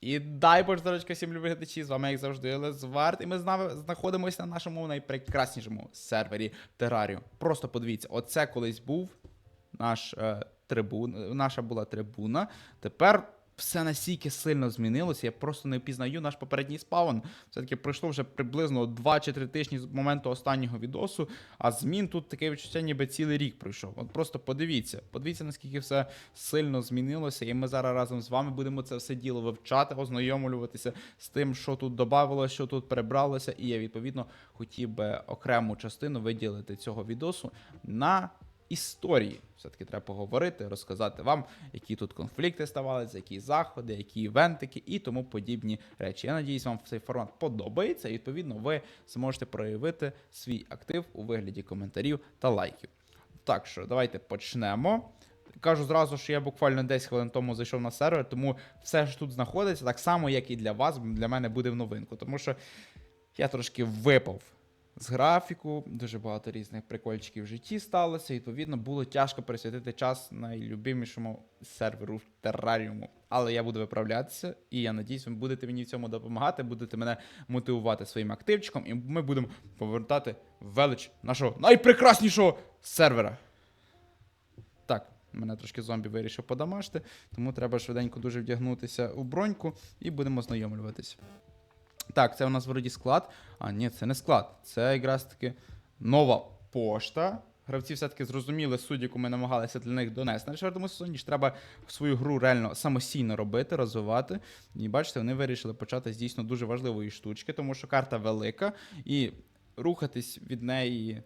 І дай Боже, здоровечка всім любі глядачі, з вами, як завжди, Лезвард, і ми знаходимося на нашому найпрекраснішому сервері Тераріум. Просто подивіться, оце колись був наш е, трибун, наша була трибуна. Тепер все настільки сильно змінилося, я просто не впізнаю наш попередній спаун. Все-таки пройшло вже приблизно 2 чи 3 тижні з моменту останнього відосу, а змін тут таке відчуття, ніби цілий рік пройшов. От просто подивіться, подивіться, наскільки все сильно змінилося, і ми зараз разом з вами будемо це все діло вивчати, ознайомлюватися з тим, що тут додавалося, що тут перебралося, і я відповідно хотів би окрему частину виділити цього відосу на історії. Все-таки треба поговорити, розказати вам, які тут конфлікти ставалися, які заходи, які івентики і тому подібні речі. Я надіюсь, вам цей формат подобається. І відповідно ви зможете проявити свій актив у вигляді коментарів та лайків. Так що давайте почнемо. Кажу зразу, що я буквально 10 хвилин тому зайшов на сервер, тому все ж тут знаходиться так само, як і для вас, для мене буде в новинку. Тому що я трошки випав з графіку, дуже багато різних прикольчиків в житті сталося. Відповідно, було тяжко присвятити час найлюбимішому серверу в тераріуму. Але я буду виправлятися, і я надіюсь, ви будете мені в цьому допомагати, будете мене мотивувати своїм активчиком, і ми будемо повертати велич нашого найпрекраснішого сервера. Так, мене трошки зомбі вирішив подамажити, тому треба швиденько дуже вдягнутися у броньку і будемо знайомлюватися. Так, це у нас вроді склад. А, ні, це не склад. Це якраз таки нова пошта. Гравці все-таки зрозуміли суть, яку ми намагалися для них донести на четвертому сезоні, що треба свою гру реально самостійно робити, розвивати. І бачите, вони вирішили почати з дійсно дуже важливої штучки, тому що карта велика, і рухатись від неї.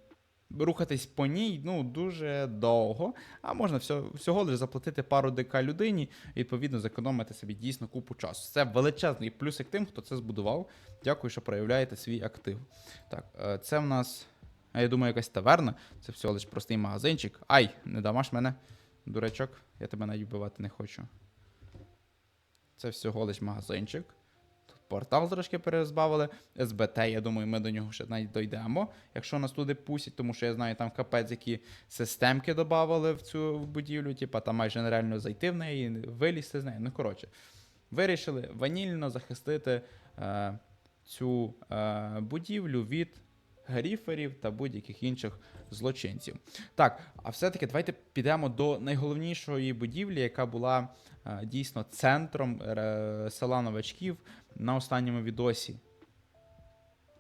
Рухатись по ній ну дуже довго, а можна всього, всього лише заплатити пару ДК людині і відповідно зекономити собі дійсно купу часу. Це величезний плюсик тим, хто це збудував. Дякую, що проявляєте свій актив. Так, е, це в нас, я думаю, якась таверна. Це всього лише простий магазинчик. Ай, не дамаш мене, дурачок, я тебе навіть вбивати не хочу. Це всього лиш магазинчик. Портал трошки перезбавили. СБТ, я думаю, ми до нього ще навіть дійдемо, якщо нас туди пустять, тому що я знаю, там капець, які системки додавали в цю будівлю, типа там майже нереально зайти в неї, вилізти з неї. Ну, коротше, вирішили ванільно захистити е, цю е, будівлю від гріферів та будь-яких інших злочинців. Так, а все-таки давайте підемо до найголовнішої будівлі, яка була е, дійсно центром е, села новачків на останньому відосі.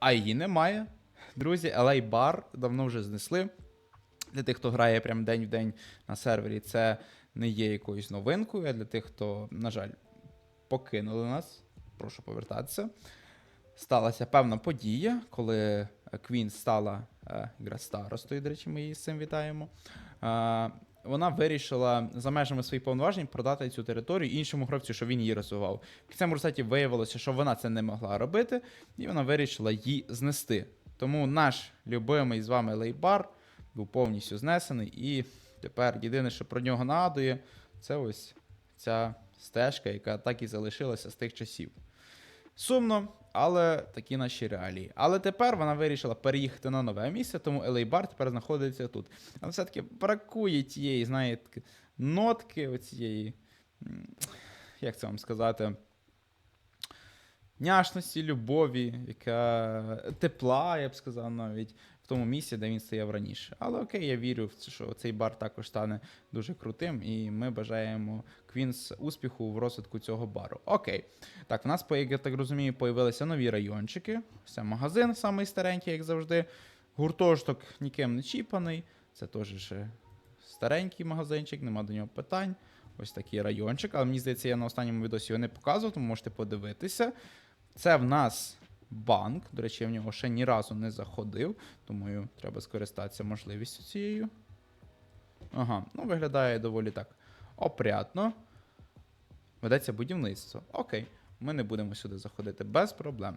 А її немає. Друзі, LA Bar давно вже знесли. Для тих, хто грає прям день в день на сервері, це не є якоюсь новинкою. А для тих, хто, на жаль, покинули нас, прошу повертатися. Сталася певна подія, коли Квін стала е, старостою, до речі, ми її з цим вітаємо. Е, вона вирішила за межами своїх повноважень продати цю територію іншому гравцю, що він її розвивав. В кінцевому результаті виявилося, що вона це не могла робити, і вона вирішила її знести. Тому наш любимий з вами лейбар був повністю знесений, і тепер єдине, що про нього нагадує, це ось ця стежка, яка так і залишилася з тих часів. Сумно, але такі наші реалії. Але тепер вона вирішила переїхати на нове місце, тому LA Bar тепер знаходиться тут. Але все-таки бракує тієї, знаєте, нотки, оцієї, як це вам сказати, няшності, любові, яка тепла, я б сказав, навіть в тому місці, де він стояв раніше. Але окей, я вірю в що цей бар також стане дуже крутим, і ми бажаємо Квінс успіху в розвитку цього бару. Окей. Так, в нас, як я так розумію, появилися нові райончики. Це магазин, самий старенький, як завжди. Гуртожиток ніким не чіпаний. Це теж ще старенький магазинчик, нема до нього питань. Ось такий райончик. Але мені здається, я на останньому відосі його не показував, тому можете подивитися. Це в нас банк. До речі, я в нього ще ні разу не заходив, тому треба скористатися можливістю цією. Ага, ну виглядає доволі так опрятно. Ведеться будівництво. Окей, ми не будемо сюди заходити без проблем.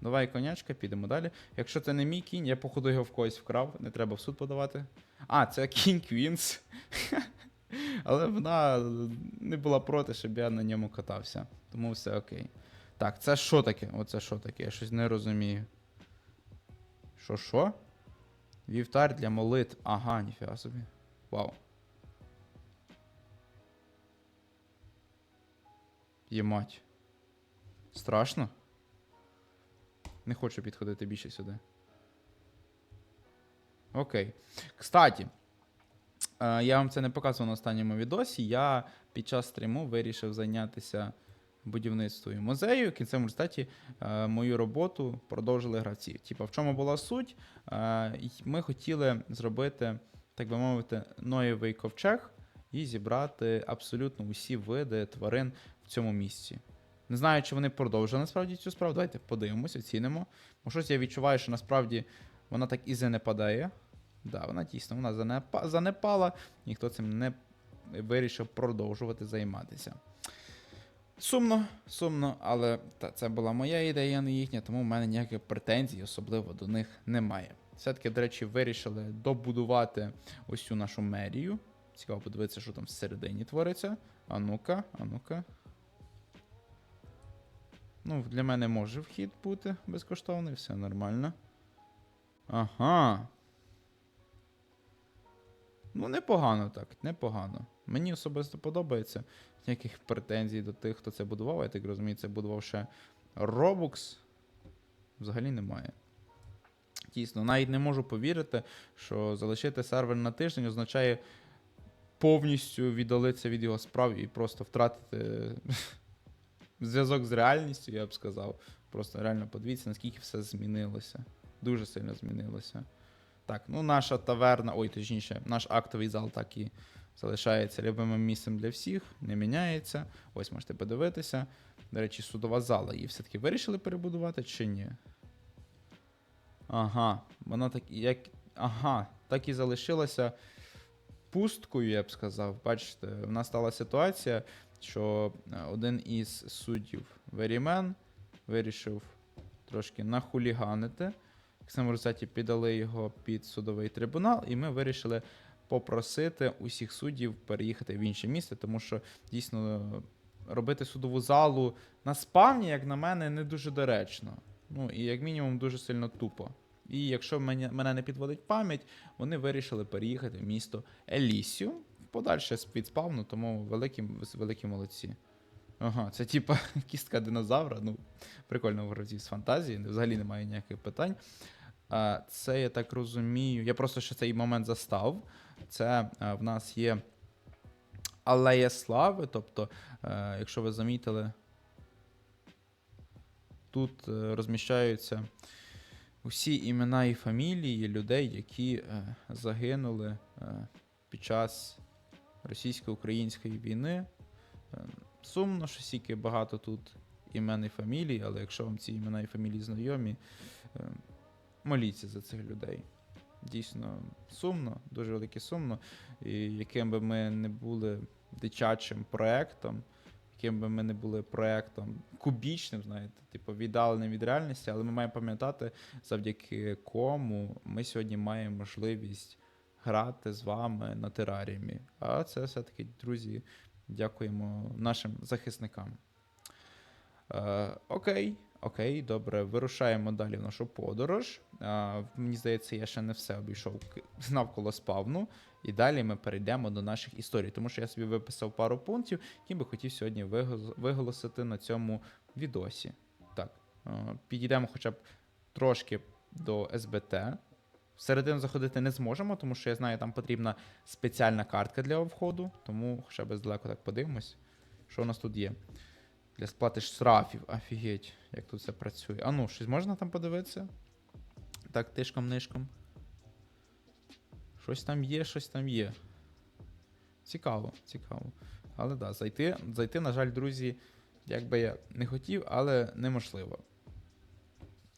Давай конячка, підемо далі. Якщо це не мій кінь, я походу його в когось вкрав, не треба в суд подавати. А, це кінь Квінс. Але вона не була проти, щоб я на ньому катався. Тому все окей. Так, це що таке? Оце що таке? Я щось не розумію. Що, що? Вівтар для молитв. Ага, ніфіга собі. Вау. Ємать. Страшно? Не хочу підходити більше сюди. Окей. Кстаті, е, я вам це не показував на останньому відосі. Я під час стріму вирішив зайнятися будівництвом музею. В кінцевому результаті е, мою роботу продовжили гравці. Типа, в чому була суть? Е, Ми хотіли зробити, так би мовити, ноєвий ковчег і зібрати абсолютно усі види тварин в цьому місці. Не знаю, чи вони продовжили насправді цю справу. Давайте подивимось, оцінимо. Бо щось я відчуваю, що насправді вона так і занепадає. Да, вона дійсно вона занепа- занепала, ніхто цим не вирішив продовжувати займатися. Сумно, сумно, але та, це була моя ідея, не їхня, тому в мене ніяких претензій особливо до них немає. Все-таки, до речі, вирішили добудувати ось цю нашу мерію. Цікаво подивитися, що там всередині твориться. А ну-ка, а ну-ка. Ну, для мене може вхід бути безкоштовний, все нормально. Ага. Ну, непогано так, непогано. Мені особисто подобається. Ніяких претензій до тих, хто це будував. Я так розумію, це будував ще Robux. Взагалі немає. Дійсно, навіть не можу повірити, що залишити сервер на тиждень означає повністю віддалитися від його справ і просто втратити зв'язок з реальністю, я б сказав. Просто реально подивіться, наскільки все змінилося. Дуже сильно змінилося. Так, ну наша таверна, ой, точніше, наш актовий зал так і залишається любимим місцем для всіх, не міняється. Ось можете подивитися. До речі, судова зала. Її все-таки вирішили перебудувати чи ні? Ага, вона так як. Ага, так і залишилася пусткою, я б сказав. Бачите, в нас стала ситуація, що е, один із суддів Верімен вирішив трошки нахуліганити. В цьому результаті піддали його під судовий трибунал, і ми вирішили попросити усіх суддів переїхати в інше місце, тому що дійсно робити судову залу на спавні, як на мене, не дуже доречно. Ну і як мінімум дуже сильно тупо. І якщо мене, мене не підводить пам'ять, вони вирішили переїхати в місто Елісію подальше з-під спавну, тому великі, великі молодці. Ага, це типа кістка динозавра. Ну, прикольно в гравців з фантазії, взагалі немає ніяких питань. Це я так розумію. Я просто ще цей момент застав. Це в нас є алея слави. Тобто, е, якщо ви замітили, тут е, розміщаються усі імена і фамілії людей, які е, загинули е, під час російсько-української війни. Е, Сумно, що стільки багато тут імен і фамілій, але якщо вам ці імена і фамілії знайомі, е, моліться за цих людей. Дійсно сумно, дуже велике сумно. І яким би ми не були дитячим проектом, яким би ми не були проектом кубічним, знаєте, типу віддаленим від реальності, але ми маємо пам'ятати, завдяки кому ми сьогодні маємо можливість грати з вами на тераріумі. А це все-таки, друзі, дякуємо нашим захисникам. Е, окей, окей, добре, вирушаємо далі в нашу подорож. Е, мені здається, я ще не все обійшов навколо спавну. І далі ми перейдемо до наших історій, тому що я собі виписав пару пунктів, які би хотів сьогодні виголосити на цьому відосі. Так, підійдемо хоча б трошки до СБТ. Всередину заходити не зможемо, тому що я знаю, там потрібна спеціальна картка для входу, тому хоча б здалеку так подивимось, що у нас тут є. Для сплати штрафів. Офігеть, як тут це працює. А ну, щось можна там подивитися? Так, тишком-нишком. Щось там є, щось там є. Цікаво, цікаво. Але да, зайти, зайти, на жаль, друзі, як би я не хотів, але неможливо.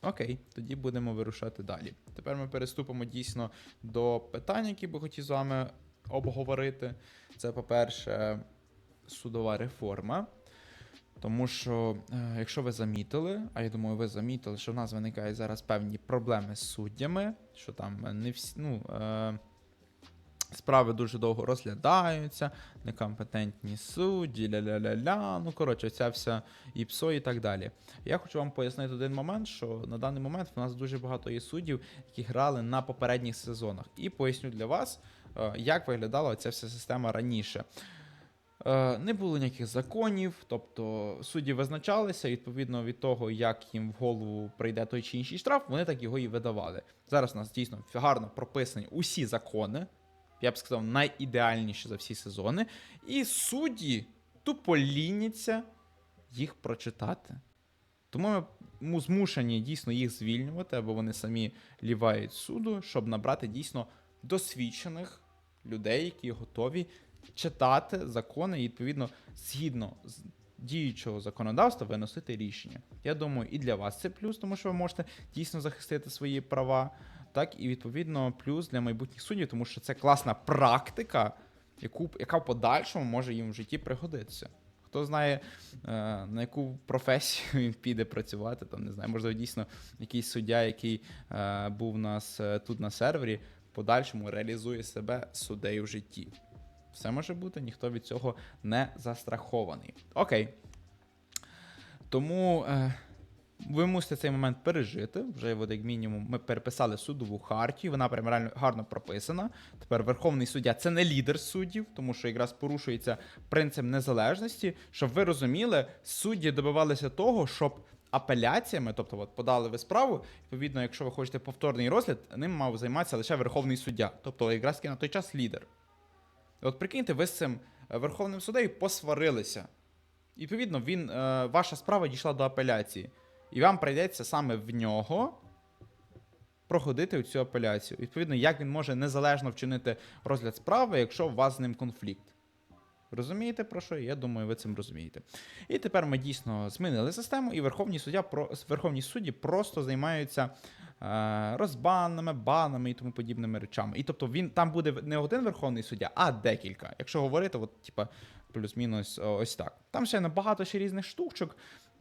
Окей, тоді будемо вирушати далі. Тепер ми переступимо дійсно до питань, які би хотів з вами обговорити. Це, по-перше, судова реформа. Тому що, е, якщо ви замітили, а я думаю, ви замітили, що в нас виникають зараз певні проблеми з суддями, що там не всі, ну, е, справи дуже довго розглядаються, некомпетентні судді, ля-ля-ля-ля. Ну, коротше, ця вся ІПСО і так далі. Я хочу вам пояснити один момент, що на даний момент в нас дуже багато є суддів, які грали на попередніх сезонах. І поясню для вас, е, як виглядала ця вся система раніше. Е, Не було ніяких законів, тобто судді визначалися відповідно від того, як їм в голову прийде той чи інший штраф, вони так його і видавали. Зараз у нас дійсно гарно прописані усі закони, я б сказав, найідеальніші за всі сезони, і судді тупо ліняться їх прочитати. Тому ми змушені дійсно їх звільнювати, або вони самі лівають суду, щоб набрати дійсно досвідчених людей, які готові читати закони і, відповідно, згідно з діючого законодавства виносити рішення. Я думаю, і для вас це плюс, тому що ви можете дійсно захистити свої права, так і відповідно плюс для майбутніх суддів, тому що це класна практика, яку, яка в подальшому може їм в житті пригодитися. Хто знає, е, на яку професію він піде працювати, там не знаю, можливо, дійсно якийсь суддя, який е, був у нас е, тут на сервері, в подальшому реалізує себе суддею в житті. Все може бути, ніхто від цього не застрахований. Окей. Тому е, ви мусите цей момент пережити. Вже от, як мінімум ми переписали судову хартію, вона прям реально гарно прописана. Тепер Верховний суддя це не лідер суддів, тому що якраз порушується принцип незалежності. Щоб ви розуміли, судді добивалися того, щоб апеляціями, тобто от, подали ви справу, відповідно, якщо ви хочете повторний розгляд, ним мав займатися лише Верховний суддя, тобто якраз на той час лідер. От прикиньте, ви з цим е, Верховним суддею посварилися. І, Відповідно, він, е, ваша справа дійшла до апеляції. І вам прийдеться саме в нього проходити цю апеляцію. Відповідно, як він може незалежно вчинити розгляд справи, якщо у вас з ним конфлікт. Розумієте про що? Я думаю, ви цим розумієте. І тепер ми дійсно змінили систему, і Верховні, суддя, Верховні судді просто займаються розбанами, банами і тому подібними речами. І тобто він там буде не один Верховний суддя, а декілька. Якщо говорити, от, типа, плюс-мінус ось так. Там ще набагато ще різних штучок.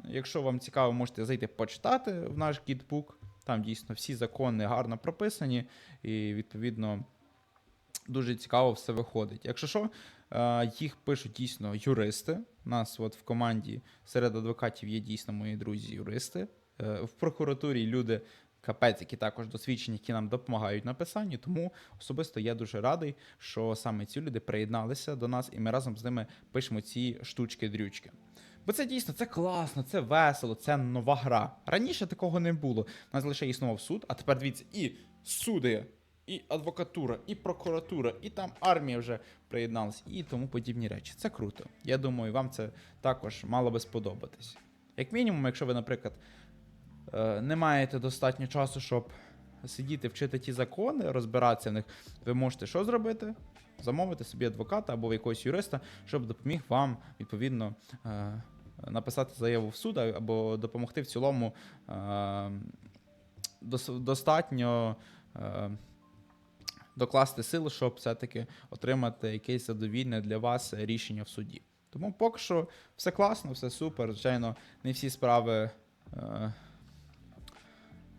Якщо вам цікаво, можете зайти почитати в наш гідбук. Там дійсно всі закони гарно прописані, і відповідно дуже цікаво все виходить. Якщо що, е, їх пишуть дійсно юристи. У нас от в команді серед адвокатів є дійсно мої друзі-юристи. Е, В прокуратурі люди. Капець, які також досвідчені, які нам допомагають в написанні. Тому особисто я дуже радий, що саме ці люди приєдналися до нас, і ми разом з ними пишемо ці штучки-дрючки. Бо це дійсно це класно, це весело, це нова гра. Раніше такого не було. У нас лише існував суд, а тепер дивіться, і суди, і адвокатура, і прокуратура, і там армія вже приєдналась, і тому подібні речі. Це круто. Я думаю, вам це також мало би сподобатись. Як мінімум, якщо ви, наприклад, не маєте достатньо часу, щоб сидіти, вчити ті закони, розбиратися в них, ви можете що зробити? Замовити собі адвоката або якогось юриста, щоб допоміг вам відповідно е, написати заяву в суд або допомогти в цілому е, достатньо е, докласти сил, щоб все-таки отримати якесь задовільне для вас рішення в суді. Тому поки що все класно, все супер. Звичайно, не всі справи е,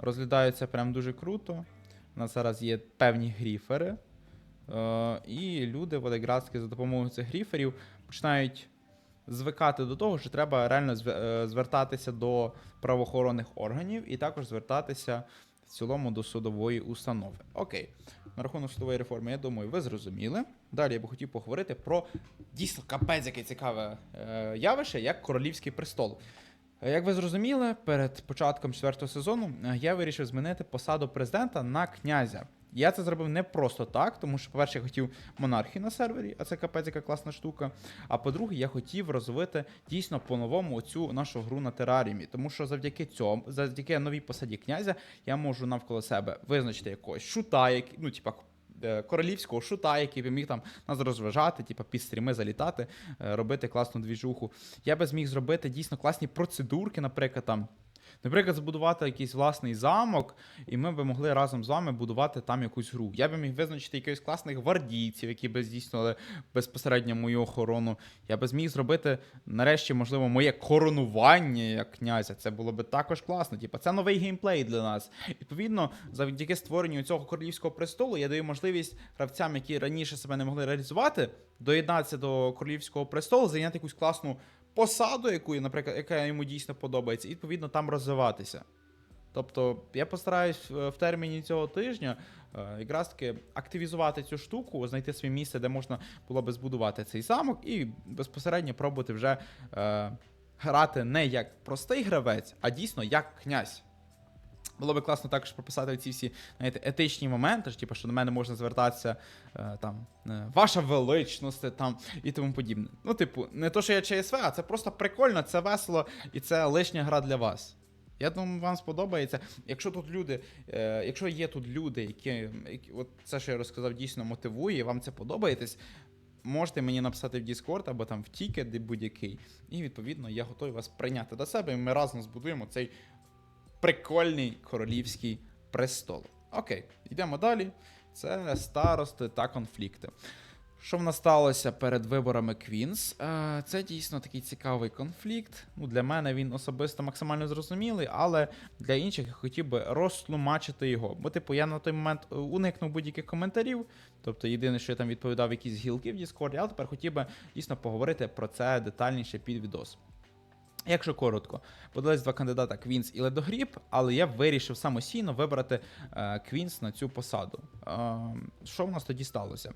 розглядаються прям дуже круто. У нас зараз є певні гріфери. Е, і люди, от якраз за допомогою цих гріферів, починають звикати до того, що треба реально е, звертатися до правоохоронних органів і також звертатися в цілому до судової установи. Окей, на рахунок судової реформи, я думаю, ви зрозуміли. Далі я би хотів поговорити про дійсно капець, яке цікаве е, явище, як королівський престол. Е, Як ви зрозуміли, перед початком четвертого сезону е, я вирішив змінити посаду президента на князя. Я це зробив не просто так, тому що, по-перше, я хотів монархію на сервері, а це капець, яка класна штука. А по-друге, я хотів розвити дійсно по-новому оцю нашу гру на тераріумі. Тому що завдяки цьому, завдяки новій посаді князя, я можу навколо себе визначити якогось шута, який, ну, типа. Е, Королівського шута, який би міг там нас розважати, типа під стріми залітати, е, робити класну двіжуху. Я би зміг зробити дійсно класні процедурки, наприклад, там. Наприклад, збудувати якийсь власний замок, і ми би могли разом з вами будувати там якусь гру. Я би міг визначити якихось класних гвардійців, які би здійснювали безпосередньо мою охорону. Я би зміг зробити, нарешті, можливо, моє коронування як князя. Це було би також класно. Типа, це новий геймплей для нас. Відповідно, завдяки створенню цього королівського престолу я даю можливість гравцям, які раніше себе не могли реалізувати, доєднатися до королівського престолу, зайняти якусь класну посаду, яку, наприклад, яка йому дійсно подобається, і відповідно там розвиватися. Тобто, я постараюсь в в терміні цього тижня е, якраз таки активізувати цю штуку, знайти своє місце, де можна було би збудувати цей замок, і безпосередньо пробувати вже е, грати не як простий гравець, а дійсно як князь. Було би класно також прописати ці всі знаєте, етичні моменти, ж, типу, що до мене можна звертатися е, там, е, ваша величність там, і тому подібне. Ну, типу, не то, що я ЧСВ, а це просто прикольно, це весело і це лишня гра для вас. Я думаю, вам сподобається. Якщо тут люди, е, якщо є тут люди, які, які от це, що я розказав, дійсно мотивує, і вам це подобається, можете мені написати в Discord або там в Тікет будь-який. І відповідно я готовий вас прийняти до себе, і ми разом збудуємо цей прикольний королівський престол. Окей, йдемо далі. Це старости та конфлікти. Що в нас сталося перед виборами Квінс? Е, Це дійсно такий цікавий конфлікт. Ну, для мене він особисто максимально зрозумілий, але для інших я хотів би розтлумачити його. Бо, типу, я на той момент е, уникнув будь-яких коментарів. Тобто, єдине, що я там відповідав якісь гілки в Discord, але тепер хотів би дійсно поговорити про це детальніше під відос. Якщо коротко, подались два кандидата Квінс і Ледогріб, але я вирішив самостійно вибрати е, Квінс на цю посаду. Е, що в нас тоді сталося?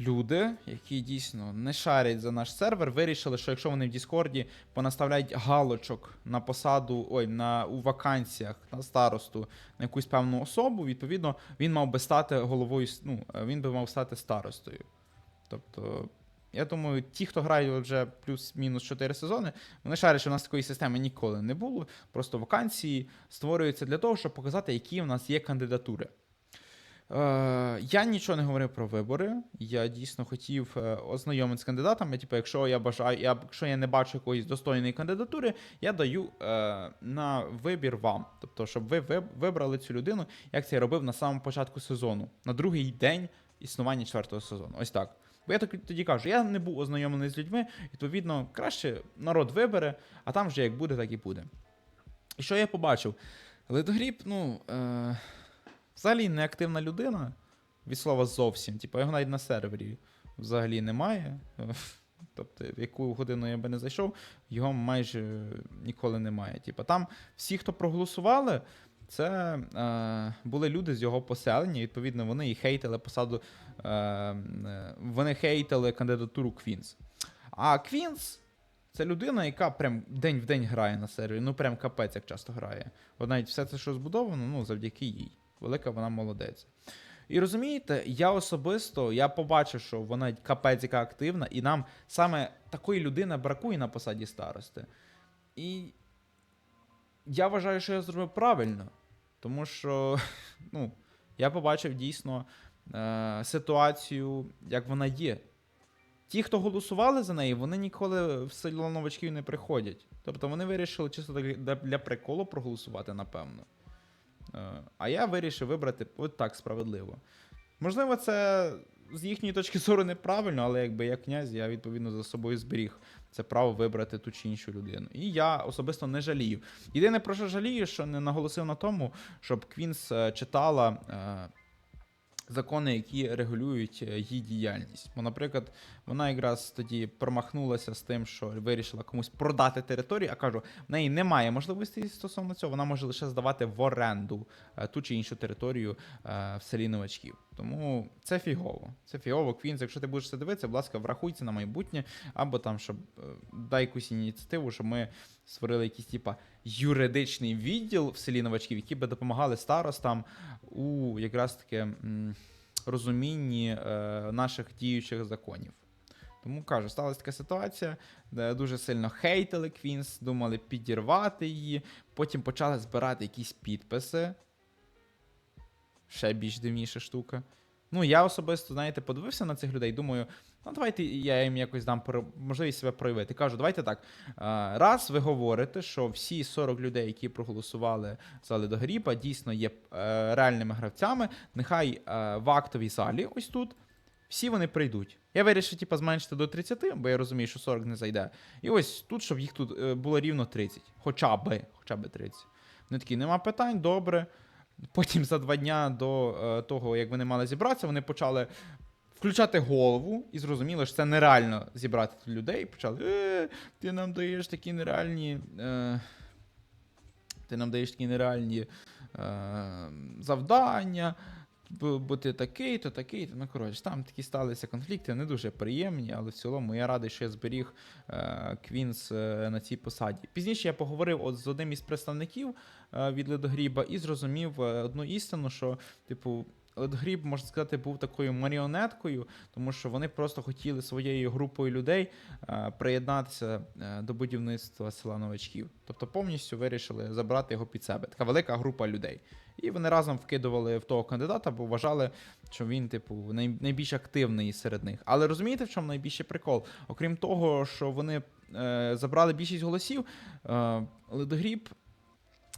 Люди, які дійсно не шарять за наш сервер, вирішили, що якщо вони в Діскорді понаставляють галочок на посаду, ой, на у вакансіях на старосту на якусь певну особу, відповідно, він мав би стати головою, ну, е, він би мав стати старостою. Тобто, я думаю, ті, хто грають вже плюс-мінус 4 сезони, вони шарять, що у нас такої системи ніколи не було. Просто вакансії створюються для того, щоб показати, які в нас є кандидатури. Е, я нічого не говорив про вибори. Я дійсно хотів е, ознайомитися з кандидатами. Типу, якщо я бажаю, я, якщо я не бачу якоїсь достойної кандидатури, я даю е, на вибір вам. Тобто, щоб ви вибрали цю людину, як це я робив на самому початку сезону, на другий день існування четвертого сезону. Ось так. Бо я так тоді кажу, я не був ознайомлений з людьми, відповідно, краще народ вибере, а там вже як буде, так і буде. І що я побачив? Ледогріб, ну, е, взагалі неактивна людина, від слова зовсім. Типу, його навіть на сервері взагалі немає. Тобто, в яку годину я би не зайшов, його майже ніколи немає. Типу, там всі, хто проголосували, це е, були люди з його поселення. Відповідно, вони і хейтили посаду. Е, е, вони хейтили кандидатуру Квінс. А Квінс це людина, яка прям день в день грає на сервері. Ну прям капець, як часто грає. От навіть все це, що збудовано, ну завдяки їй. Велика вона молодець. І розумієте, я особисто я побачив, що вона капець яка активна, і нам саме такої людини бракує на посаді старости. І я вважаю, що я зробив правильно. Тому що ну, я побачив дійсно е, ситуацію, як вона є. Ті, хто голосували за неї, вони ніколи в село новачків не приходять. Тобто вони вирішили чисто для, приколу проголосувати, напевно. Е, а я вирішив вибрати от так справедливо. Можливо, це з їхньої точки зору неправильно, але якби я князь, я відповідно за собою зберіг це право вибрати ту чи іншу людину. І я особисто не жалію. Єдине про що жалію, що не наголосив на тому, щоб Квінс е, читала. е, Закони, які регулюють е, її діяльність. Бо, наприклад, вона якраз тоді промахнулася з тим, що вирішила комусь продати територію, а кажу, в неї немає можливості стосовно цього, вона може лише здавати в оренду е, ту чи іншу територію е, в селі новачків. Тому це фігово. Це фігово. Квінс, якщо ти будеш це дивитися, будь ласка, врахуй на майбутнє, або там, щоб е, дай якусь ініціативу, щоб ми створили якийсь типа юридичний відділ в селі новачків, які би допомагали старостам у якраз таки розумінні наших діючих законів. Тому кажу, сталася така ситуація, де дуже сильно хейтили Квінс, думали підірвати її, потім почали збирати якісь підписи. Ще більш дивніша штука. Ну, я особисто, знаєте, подивився на цих людей, думаю, ну давайте я їм якось дам можливість себе проявити. Кажу, давайте так. Раз ви говорите, що всі 40 людей, які проголосували за Ледогріпа, дійсно є е, реальними гравцями, нехай е, в актовій залі, ось тут, всі вони прийдуть. Я вирішив, типу, зменшити до 30, бо я розумію, що 40 не зайде. І ось тут, щоб їх тут е, було рівно 30. Хоча би, хоча би 30. Вони такі, нема питань, добре. Потім за два дня до е, того, як вони мали зібратися, вони почали включати голову і зрозуміли, що це нереально зібрати тут людей. Почали, е, ти нам даєш такі нереальні. Е, ти нам даєш такі нереальні е, завдання. Бу- бути такий, то такий, то ну коротше, там такі сталися конфлікти, не дуже приємні, але в цілому я радий, що я зберіг е, Квінс е, на цій посаді. Пізніше я поговорив от з одним із представників е, від Ледогріба і зрозумів е, одну істину, що, типу. Ледгріб, можна сказати, був такою маріонеткою, тому що вони просто хотіли своєю групою людей е, приєднатися е, до будівництва села новачків. Тобто повністю вирішили забрати його під себе. Така велика група людей. І вони разом вкидували в того кандидата, бо вважали, що він, типу, найбільш активний серед них. Але розумієте, в чому найбільший прикол? Окрім того, що вони е, забрали більшість голосів, е, Ледогріб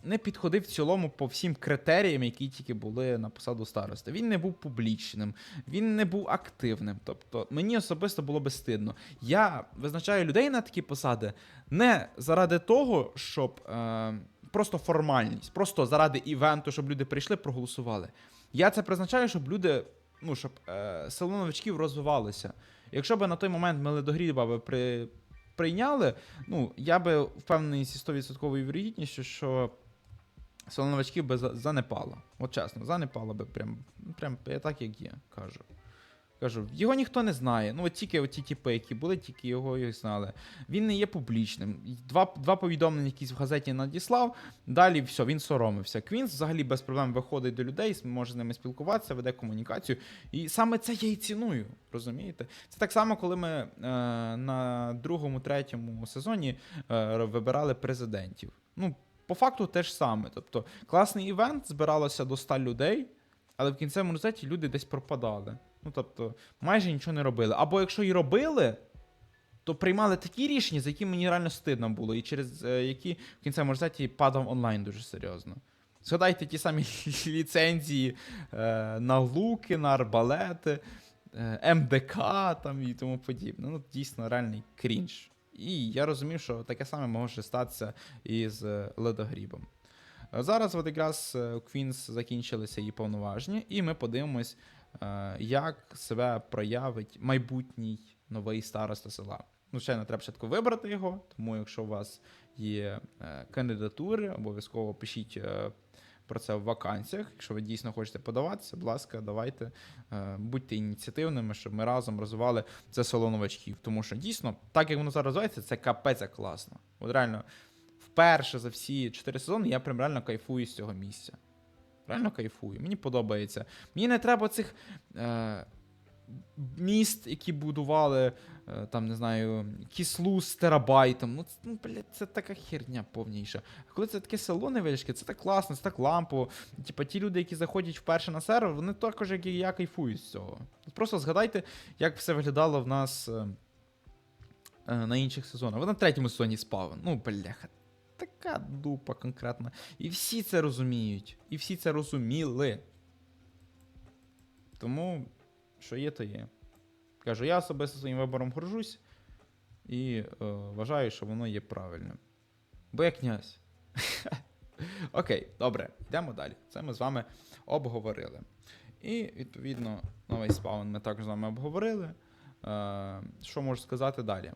не підходив в цілому по всім критеріям, які тільки були на посаду старости. Він не був публічним, він не був активним. Тобто мені особисто було би стидно. Я визначаю людей на такі посади не заради того, щоб е, просто формальність, просто заради івенту, щоб люди прийшли, проголосували. Я це призначаю, щоб люди, ну щоб е, село новачків розвивалося. Якщо б на той момент ми ледогріба би при, прийняли, ну я би впевнений зі 100% вірогідністю, що село новачків би занепало. От чесно, занепало би прям, прям так, як є, кажу. Кажу, його ніхто не знає. Ну, от тільки ті тіпи, які були, тільки його і знали. Він не є публічним. Два, два повідомлення якісь в газеті надіслав. Далі все, він соромився. Квінс взагалі без проблем виходить до людей, може з ними спілкуватися, веде комунікацію. І саме це я і ціную. Розумієте? Це так само, коли ми е, на другому, третьому сезоні е, вибирали президентів. Ну, по факту те ж саме. Тобто, класний івент, збиралося до 100 людей, але в кінцевому результаті люди десь пропадали. Ну, тобто, майже нічого не робили. Або якщо і робили, то приймали такі рішення, за які мені реально стидно було, і через е, які в кінцевому результаті падав онлайн дуже серйозно. Згадайте ті самі ліцензії е, на луки, на арбалети, е, МДК там і тому подібне. Ну, дійсно, реальний крінж. І я розумів, що таке саме може статися і з е, ледогрібом. Зараз от якраз е, у Квінс закінчилися її повноваження, і ми подивимось, як себе проявить майбутній новий староста села. Ну, ще не треба спочатку вибрати його, тому якщо у вас є е, кандидатури, обов'язково пишіть е, про це в вакансіях. Якщо ви дійсно хочете подаватися, будь ласка, давайте е, будьте ініціативними, щоб ми разом розвивали це село новачків. Тому що дійсно, так як воно зараз розвивається, це капець як класно. От реально, вперше за всі чотири сезони я прям реально кайфую з цього місця. Реально кайфую. Мені подобається. Мені не треба цих е, міст, які будували, е, там, не знаю, кислу з терабайтом. Ну, це, ну, блядь, це така херня повніша. Коли це таке село невеличке, це так класно, це так лампово. Типа ті люди, які заходять вперше на сервер, вони також, як і я, кайфують з цього. Просто згадайте, як все виглядало в нас е, е, на інших сезонах. Ви на третьому сезоні спав. Ну, бляха. Така дупа конкретна. І всі це розуміють. І всі це розуміли. Тому, що є, то є. Кажу, я особисто своїм вибором горжусь і е, вважаю, що воно є правильним. Бо я князь. Окей, добре, йдемо далі. Це ми з вами обговорили. І, відповідно, новий спаун ми також з вами обговорили. Е, що можу сказати далі?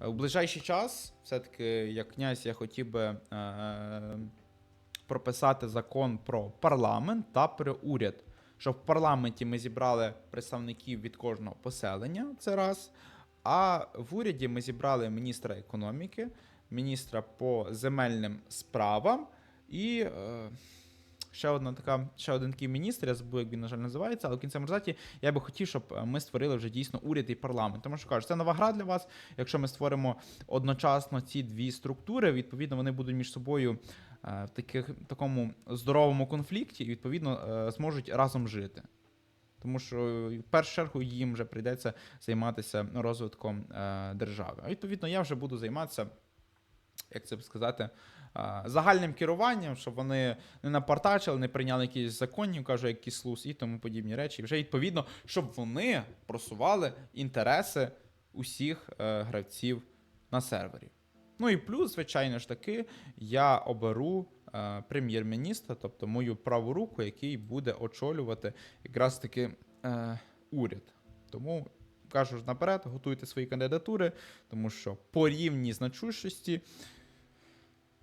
Е, У ближайший час, все-таки, як князь, я хотів би е, прописати закон про парламент та про уряд. Щоб в парламенті ми зібрали представників від кожного поселення, це раз. А в уряді ми зібрали міністра економіки, міністра по земельним справам і е, ще одна така, ще один такий міністр, я забув, як він, на жаль, називається, але в кінцевому результаті я би хотів, щоб е, ми створили вже дійсно уряд і парламент. Тому що кажу, це нова гра для вас. Якщо ми створимо одночасно ці дві структури, відповідно, вони будуть між собою е, в таких, такому здоровому конфлікті і відповідно е, зможуть разом жити. Тому що в першу чергу їм вже прийдеться займатися розвитком держави. А відповідно, я вже буду займатися, як це сказати, загальним керуванням, щоб вони не напартачили, не прийняли якісь законів, кажу, як кіслус і тому подібні речі. І вже відповідно, щоб вони просували інтереси усіх е, гравців на сервері. Ну і плюс, звичайно ж таки, я оберу е, прем'єр-міністра, тобто мою праву руку, який буде очолювати якраз таки е, уряд. Тому кажу ж наперед, готуйте свої кандидатури, тому що по рівні значущості.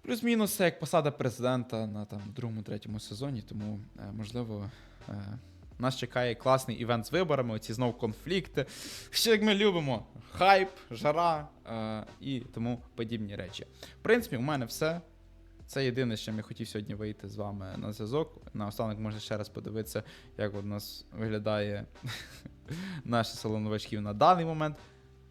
Плюс-мінус як посада президента на там другому, третьому сезоні, тому е, можливо е, Нас чекає класний івент з виборами, оці знову конфлікти. Що як ми любимо? Хайп, жара е, і тому подібні речі. В принципі, у мене все. Це єдине, чим я хотів сьогодні вийти з вами на зв'язок. Наостанок можна ще раз подивитися, як у нас виглядає наше село новачків на даний момент.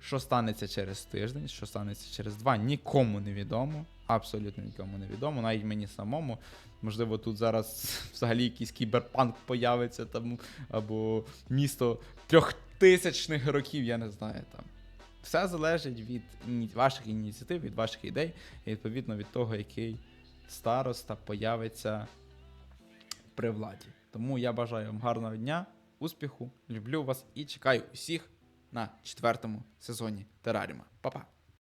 Що станеться через тиждень, що станеться через два, нікому не відомо. Абсолютно нікому не відомо, навіть мені самому. Можливо, тут зараз взагалі якийсь кіберпанк появиться там, або місто трьохтисячних років, я не знаю там. Все залежить від ваших ініціатив, від ваших ідей, і відповідно від того, який староста появиться при владі. Тому я бажаю вам гарного дня, успіху, люблю вас і чекаю усіх на четвертому сезоні Тераріма. Па-па!